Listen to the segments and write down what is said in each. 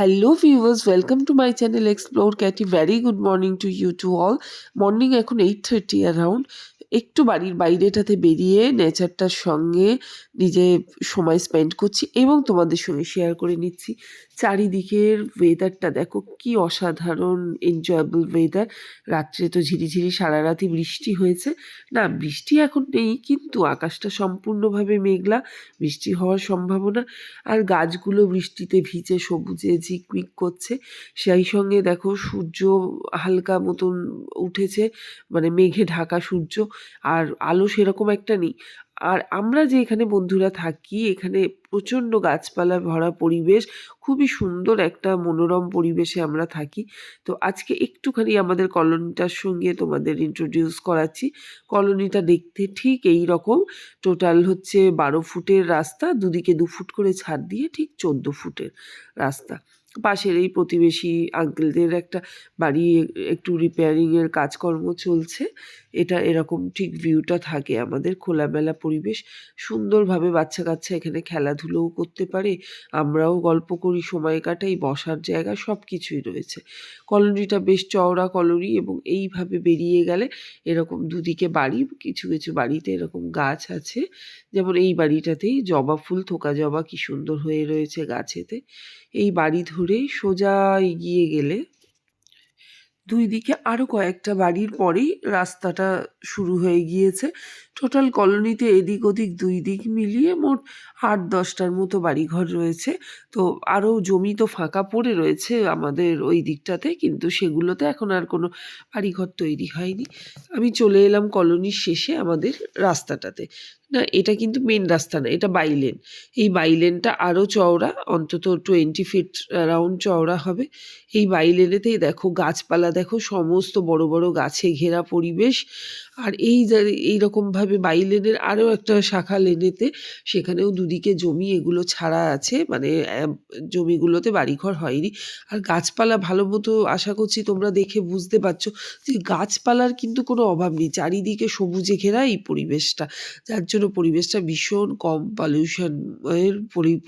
Hello viewers welcome to my channel explore Katie very good morning to you to all morning এখন eight thirty around একটু বাড়ির বাইরেটাতে বেরিয়ে নেচারটার সঙ্গে নিজে সময় স্পেন্ড করছি এবং তোমাদের সঙ্গে শেয়ার করে নিচ্ছি। চারিদিকের ওয়েদারটা দেখো কি অসাধারণ এনজয়েবল ওয়েদার রাত্রে তো ঝিরিঝিরি সারা রাতি বৃষ্টি হয়েছে। না, বৃষ্টি এখন নেই কিন্তু আকাশটা সম্পূর্ণভাবে মেঘলা, বৃষ্টি হওয়ার সম্ভাবনা। আর গাছগুলো বৃষ্টিতে ভিজে সবুজে ঝিকমিক করছে। সেই সঙ্গে দেখো সূর্য হালকা মতন উঠেছে মানে মেঘে ঢাকা সূর্য। আর আলো সেরকম একটা নেই। আর আমরা যে এখানে বন্ধুরা থাকি, এখানে প্রচণ্ড গাছপালা ভরা পরিবেশ, খুবই সুন্দর একটা মনোরম পরিবেশে আমরা থাকি। তো আজকে একটুখানি আমাদের কলোনিটার সঙ্গে তোমাদের ইন্ট্রোডিউস করাচ্ছি। কলোনিটা দেখতে ঠিক এই রকম। টোটাল হচ্ছে বারো ফুটের রাস্তা, দুদিকে দু ফুট করে ছাড় দিয়ে ঠিক চোদ্দ ফুটের রাস্তা। পাশের এই প্রতিবেশী আঙ্কেলদের একটা বাড়ি, একটু রিপেয়ারিংয়ের কাজকর্ম চলছে। এটা এরকম ঠিক ভিউটা থাকে আমাদের খোলামেলা পরিবেশ। সুন্দরভাবে বাচ্চা কাচ্চা এখানে খেলাধুলোও করতে পারে। আমরাও গল্প করি, সময় কাটাই, বসার জায়গা সব কিছুই রয়েছে। কলোনিটা বেশ চওড়া কলোনি এবং এইভাবে বেরিয়ে গেলে এরকম দুদিকে বাড়ি, কিছু কিছু বাড়িতে এরকম গাছ আছে। যেমন এই বাড়িটাতেই জবা ফুল, থোকা জবা কি সুন্দর হয়ে রয়েছে গাছেতে। এই বাড়ি ধরে সোজা এগিয়ে গেলে দুই দিকে আরও কয়েকটা বাড়ির পরেই রাস্তাটা শুরু হয়ে গিয়েছে। টোটাল কলোনিতে এদিক ওদিক দুই দিক মিলিয়ে মোট আট দশটার মতো বাড়িঘর রয়েছে। তো আরও জমি তো ফাঁকা পড়ে রয়েছে আমাদের ওই দিকটাতে, কিন্তু সেগুলোতে এখন আর কোনো বাড়িঘর তৈরি হয়নি। আমি চলে এলাম কলোনির শেষে আমাদের রাস্তাটাতে। না, এটা কিন্তু মেন রাস্তা না, এটা বাইলেন এই বাইলেনটা আরও চওড়া, অন্তত টোয়েন্টি ফিট রাউন্ড চওড়া হবে। এই বাইলেনেতেই দেখো গাছপালা, দেখো সমস্ত বড় বড় গাছে ঘেরা পরিবেশ। আর এই এইরকমভাবে বাইলেনের আরও একটা শাখা লেনেতে সেখানেও দুদিকে জমি এগুলো ছাড়া আছে মানে জমিগুলোতে বাড়িঘর হয়নি। আর গাছপালা ভালো মতো আশা করছি তোমরা দেখে বুঝতে পারছ যে গাছপালার কিন্তু কোনো অভাব নেই, চারিদিকে সবুজে ঘেরা এই পরিবেশটা। যার জন্য পরিবেশটা ভীষণ কম পলিউশন এর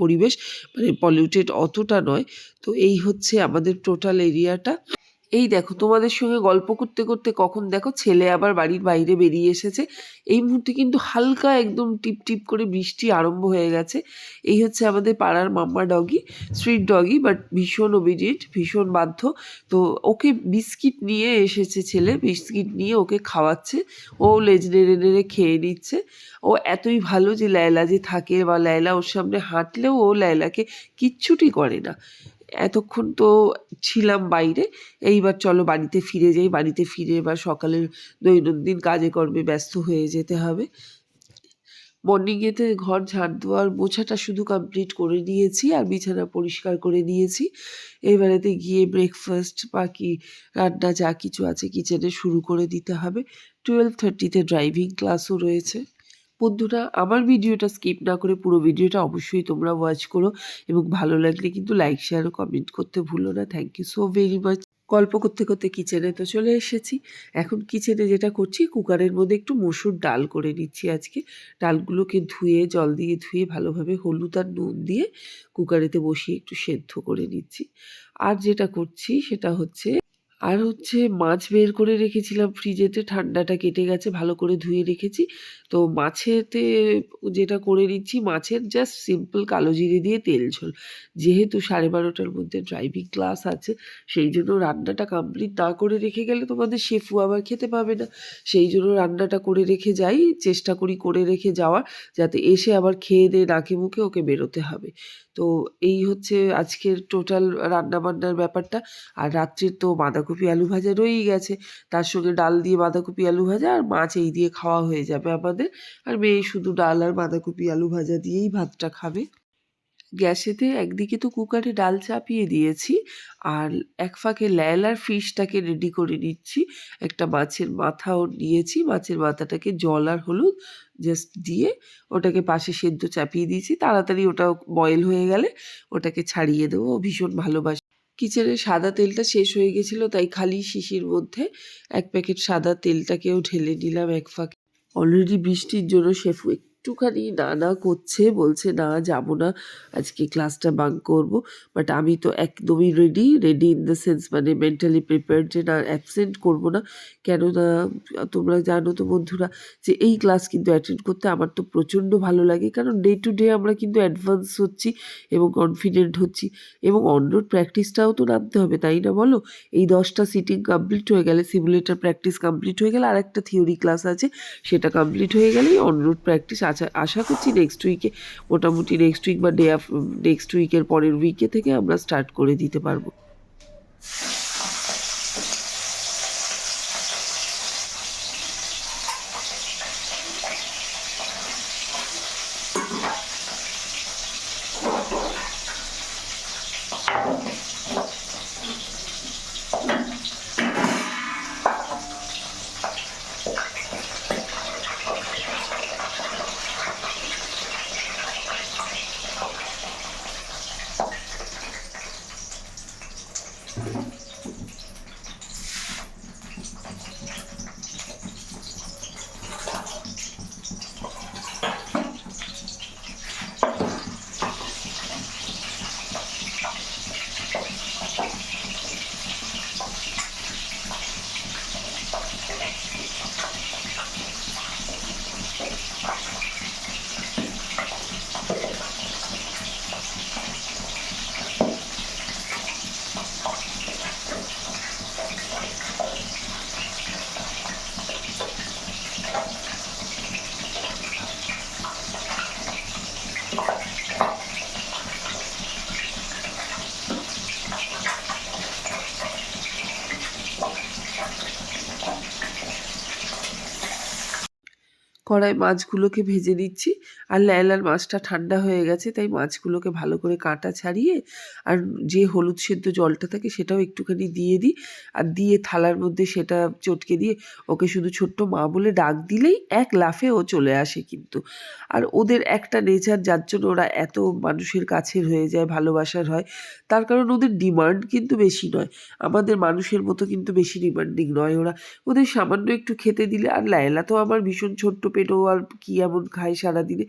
পরিবেশ মানে পলিউটেড অতটা নয়। তো এই হচ্ছে আমাদের টোটাল এরিয়াটা এই দেখো, তোমাদের সঙ্গে গল্প করতে করতে কখন দেখো ছেলে আবার বাড়ির বাইরে বেরিয়ে এসেছে। এই মুহূর্তে কিন্তু হালকা একদম টিপ টিপ করে বৃষ্টি আরম্ভ হয়ে গেছে। এই হচ্ছে আমাদের পাড়ার mamma doggy, street doggy but ভীষণ ওবিডিয়েন্ট ভীষণ বাধ্য। তো ওকে বিস্কিট নিয়ে এসেছে ছেলে, বিস্কিট নিয়ে ওকে খাওয়াচ্ছে। ও লেজ নেড়ে নেড়ে খেয়ে নিচ্ছে। ও এতই ভালো যে লায়লা যে থাকে বা লায়লা ওর সামনে হাঁটলেও ও লায়লাকে কিচ্ছুটি করে না। এতক্ষণ তো ছিলাম বাইরে। এইবার চলো বাড়িতে ফিরে যাই। বাড়িতে ফিরে এবার সকালের দৈনন্দিন কাজে কর্মে ব্যস্ত হয়ে যেতে হবে। মর্নিংয়েতে ঘর ঝাড় দেওয়ার মোছাটা শুধু কমপ্লিট করে নিয়েছি আর বিছানা পরিষ্কার করে নিয়েছি। এবারেতে গিয়ে ব্রেকফাস্ট বাকি রান্না যা কিছু আছে কিচেনে শুরু করে দিতে হবে। টুয়েলভ থার্টিতে ড্রাইভিং ক্লাসও রয়েছে। বন্ধুরা, আমার ভিডিওটা স্কিপ না করে পুরো ভিডিওটা অবশ্যই তোমরা ওয়াচ করো এবং ভালো লাগলে কিন্তু লাইক শেয়ার ও কমেন্ট করতে ভুলো না। Thank you so very much গল্প করতে করতে কিচেনে তো চলে এসেছি। এখন কিচেনে যেটা করছি কুকারের মধ্যে একটু মসুর ডাল করে নিচ্ছি আজকে। ডালগুলোকে ধুয়ে, জল দিয়ে ধুয়ে ভালোভাবে হলুদ আর নুন দিয়ে কুকারেতে বসিয়ে একটু সেদ্ধ করে নিচ্ছি। আর যেটা করছি সেটা হচ্ছে আর হচ্ছে মাছ বের করে রেখেছিলাম ফ্রিজেতে, ঠান্ডাটা কেটে গেছে, ভালো করে ধুয়ে রেখেছি। তো মাছেতে যেটা করে নিচ্ছি, মাছের জাস্ট সিম্পল কালো জিরে দিয়ে তেল ঝোল। যেহেতু সাড়ে বারোটার মধ্যে ড্রাইভিং ক্লাস আছে, সেই জন্য রান্নাটা কমপ্লিট না করে রেখে গেলে তোমাদের শেফু আবার খেতে পাবে না। সেই জন্য রান্নাটা করে রেখে যাই, চেষ্টা করি করে রেখে যাওয়ার, যাতে এসে আবার খেয়ে দিয়ে নাকে মুখে ওকে বেরোতে হবে। তো এই হচ্ছে আজকের টোটাল রান্নাবান্নার ব্যাপারটা। আর রাত্রির তো বাঁধাকপি আলু ভাজা রয়েই গেছে। তার সঙ্গে ডাল দিয়ে বাঁধাকপি আলু ভাজা আর মাছ এই দিয়ে খাওয়া হয়ে যাবে আমাদের। আর মেয়ে শুধু ডাল আর বাঁধাকপি আলু ভাজা দিয়েই ভাতটা খাবে। গ্যাসেতে একদিকে তো কুকারে ডাল চাপিয়ে দিয়েছি আর এক ফাঁকে ল্যালার ফিশটাকে রেডি করে নিচ্ছি। একটা মাছের মাথাও নিয়েছি, মাছের মাথাটাকে জল আর হলুদ জাস্ট দিয়ে ওটাকে পাশে সেদ্ধ চাপিয়ে দিয়েছি। তাড়াতাড়ি ওটা বয়েল হয়ে গেলে ওটাকে ছাড়িয়ে দেবো। ভীষণ ভালোবাসি। কিচেনে সাদা তেলটা শেষ হয়ে গেছিল, তাই খালি শিশির মধ্যে এক প্যাকেট সাদা তেলটাকেও ঢেলে নিলাম এক ফাঁকে। অলরেডি বৃষ্টির জন্য শেফু একটুখানি না না করছে, বলছে, না, যাব না, আজকে ক্লাসটা বাঙ্ক করব। বাট আমি তো একদমই ready ready in the sense মানে মেন্টালি প্রিপেয়ার্ড যে, না অ্যাবসেন্ট করব না। কেননা, তোমরা জানো তো বন্ধুরা, যে এই ক্লাস কিন্তু অ্যাটেন্ড করতে আমার তো প্রচণ্ড ভালো লাগে। কারণ ডে টু ডে আমরা কিন্তু অ্যাডভান্স হচ্ছি এবং কনফিডেন্ট হচ্ছি। এবং অনরোড প্র্যাকটিসটাও তো নামতে হবে, তাই না বলো? এই দশটা সিটিং কমপ্লিট হয়ে গেলে সিমুলেটার প্র্যাকটিস কমপ্লিট হয়ে গেলে আর একটা থিওরি ক্লাস আছে। সেটা কমপ্লিট হয়ে গেলেই অনরোড প্র্যাকটিস আশা আশা করছি নেক্সট উইকে মোটামুটি নেক্সট উইক বা ডে নেক্সট উইকের পরের উইকে থেকে আমরা স্টার্ট করে দিতে পারব। কড়াই মাছগুলোকে ভেজে নিচ্ছি। আর ল্যালার মাছটা ঠান্ডা হয়ে গেছে, তাই মাছগুলোকে ভালো করে কাঁটা ছাড়িয়ে আর যে হলুদ সেদ্ধ জলটা থাকে সেটাও একটুখানি দিয়ে দিই। আর দিয়ে থালার মধ্যে সেটা চটকে দিয়ে ওকে শুধু ছোট্ট মা বলে ডাক দিলেই এক লাফে ও চলে আসে কিন্তু। আর ওদের একটা নেচার যার জন্য ওরা এত মানুষের কাছের হয়ে যায়, ভালোবাসার হয়, তার কারণ ওদের ডিমান্ড কিন্তু বেশি নয়। আমাদের মানুষের মতো কিন্তু বেশি ডিমান্ডিং নয় ওরা। ওদের সামান্য একটু খেতে দিলে, আর লায়লা তো আমার ভীষণ ছোট্ট পেটও আর কি এমন খায় সারাদিনে।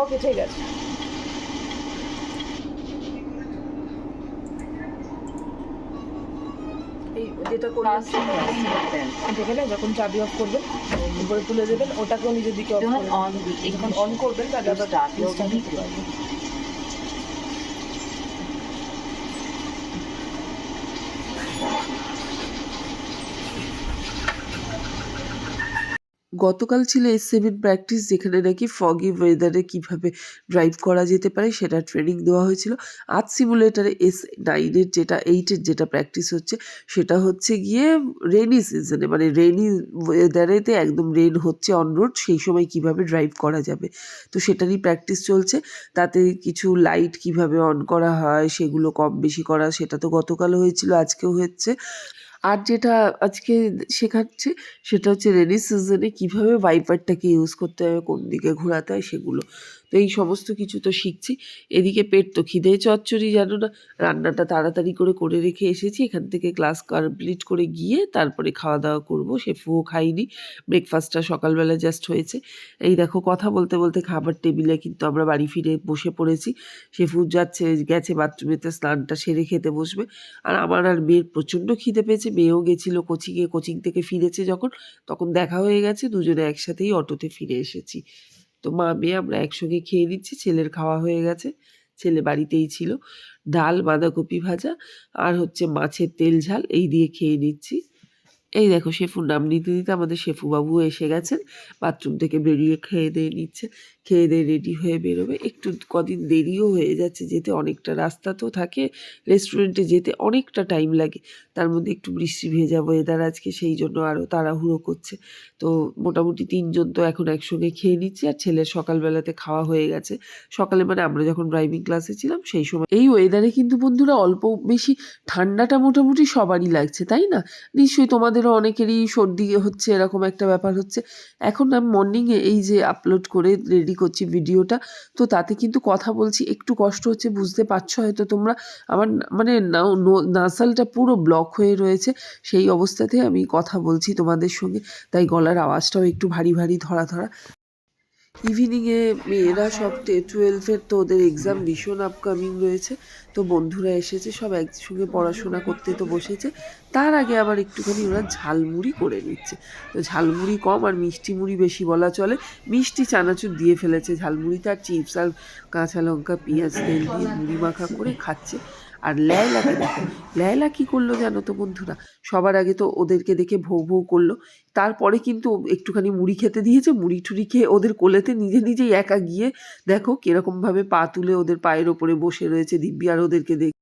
ওকে ঠিক আছে। এই যেটা করবেন যেখানে যখন চাবি অফ করবেন উপরে তুলে দেবেন ওটাকেও নিজের দিকে অন করবেন তাহলে আবার গতকাল ছিল এস সেভেন প্র্যাকটিস যেখানে নাকি ফগি ওয়েদারে কীভাবে ড্রাইভ করা যেতে পারে সেটা ট্রেনিং দেওয়া হয়েছিল। আজ সিমুলেটারে এস নাইনের যেটা এইটের যেটা প্র্যাকটিস হচ্ছে সেটা হচ্ছে গিয়ে রেনি সিজনে মানে রেনি ওয়েদারেতে একদম রেন হচ্ছে অন রোড সেই সময় কীভাবে ড্রাইভ করা যাবে। তো সেটারই প্র্যাকটিস চলছে। তাতে কিছু লাইট কীভাবে অন করা হয়, সেগুলো কম বেশি করা, সেটা তো গতকাল হয়েছিল, আজকেও হচ্ছে। আর যেটা আজকে শেখাচ্ছে সেটা হচ্ছে রেনি সিজনে কীভাবে ওয়াইপারটাকে ইউজ করতে হবে, কোন দিকে ঘোরাতে হয় সেগুলো। তো এই সমস্ত কিছু তো শিখছি। এদিকে পেট তো খিদে চচ্চড়ি, জানো না? রান্নাটা তাড়াতাড়ি করে করে রেখে এসেছি। এখান থেকে ক্লাস কমপ্লিট করে গিয়ে তারপরে খাওয়া দাওয়া করব শেফুও খাইনি। ব্রেকফাস্টটা সকালবেলা জাস্ট হয়েছে। এই দেখো, কথা বলতে বলতে খাবার টেবিলে কিন্তু আমরা বাড়ি ফিরে বসে পড়েছি। শেফু যাচ্ছে, গেছে বাথরুমেতে, স্নানটা সেরে খেতে বসবে। আর আমার আর মেয়ের প্রচণ্ড খিদে পেয়েছে। মেয়েও গেছিল কোচিংয়ে, কোচিং থেকে ফিরেছে যখন। তখন দেখা হয়ে গেছে, দুজনে একসাথেই অটোতে ফিরে এসেছি। তো মা মেয়ে আমরা একসঙ্গে খেয়ে নিচ্ছি ছেলের খাওয়া হয়ে গেছে, ছেলে বাড়িতেই ছিল। ডাল, বাঁধাকপি ভাজা আর হচ্ছে মাছের তেল ঝাল এই দিয়ে খেয়ে নিচ্ছি। এই দেখো শেফুর নাম নিতে নিতে আমাদের শেফুবাবুও এসে গেছেন, বাথরুম থেকে বেরিয়ে খেয়ে দিয়ে নিচ্ছে। খেয়ে দিয়ে রেডি হয়ে বেরোবে। একটু কদিন দেরিও হয়ে যাচ্ছে, যেতে অনেকটা রাস্তা তো থাকে, রেস্টুরেন্টে যেতে অনেকটা টাইম লাগে। তার মধ্যে একটু বৃষ্টি ভেজা ওয়েদার আজকে, সেই জন্য আরও তাড়াহুড়ো করছে। তো মোটামুটি তিনজন তো এখন একসঙ্গে খেয়ে নিচ্ছি, আর ছেলের সকালবেলাতে খাওয়া হয়ে গেছে। সকালে মানে আমরা যখন ড্রাইভিং ক্লাসে ছিলাম, সেই সময় এই ওয়েদারে কিন্তু বন্ধুরা অল্প বেশি ঠান্ডাটা মোটামুটি সবারই লাগছে, তাই না? নিশ্চয়ই তোমাদেরও অনেকেরই সর্দি হচ্ছে, এরকম একটা ব্যাপার হচ্ছে। এখন আমি মর্নিংয়ে এই যে আপলোড করে রেডি করছি ভিডিওটা তো তাতে কিন্তু কথা বলছি, একটু কষ্ট হচ্ছে, বুঝতে পারছ হয়তো তোমরা। আমার মানে নাসালটা পুরো ব্লক হয়ে রয়েছে, সেই অবস্থাতে আমি কথা বলছি তোমাদের সঙ্গে। তাই গলার আওয়াজটাও একটু ভারী ভারী, ধরা ধরা। ইভিনিংয়ে মেয়েরা সব টুয়েলভের তো ওদের এক্সাম ভীষণ আপকামিং রয়েছে। তো বন্ধুরা এসেছে, সব একসঙ্গে পড়াশোনা করতে তো বসেছে। তার আগে আবার একটুখানি ওরা ঝালমুড়ি করে নিচ্ছে। তো ঝালমুড়ি কম আর মিষ্টি মুড়ি বেশি বলা চলে। মিষ্টি চানাচুর দিয়ে ফেলেছে ঝালমুড়িতে। আর চিপস আর কাঁচা লঙ্কা, পেঁয়াজ, তেল দিয়ে মুড়ি মাখা করে খাচ্ছে। আর ল্যায়লাকে দেখো? ল্যায়লা কি করল জানো তো বন্ধুরা? সবার আগে তো ওদেরকে দেখে ভৌ ভৌ করল। তারপরে কিন্তু একটুখানি মুড়ি খেতে দিয়েছে, মুড়ি ঠুড়ি খেয়ে ওদের কোলেতে নিজে নিজেই একা গিয়ে দেখো কীরকমভাবে পা তুলে ওদের পায়ের ওপরে বসে রয়েছে দিব্যি আর ওদেরকে দেখ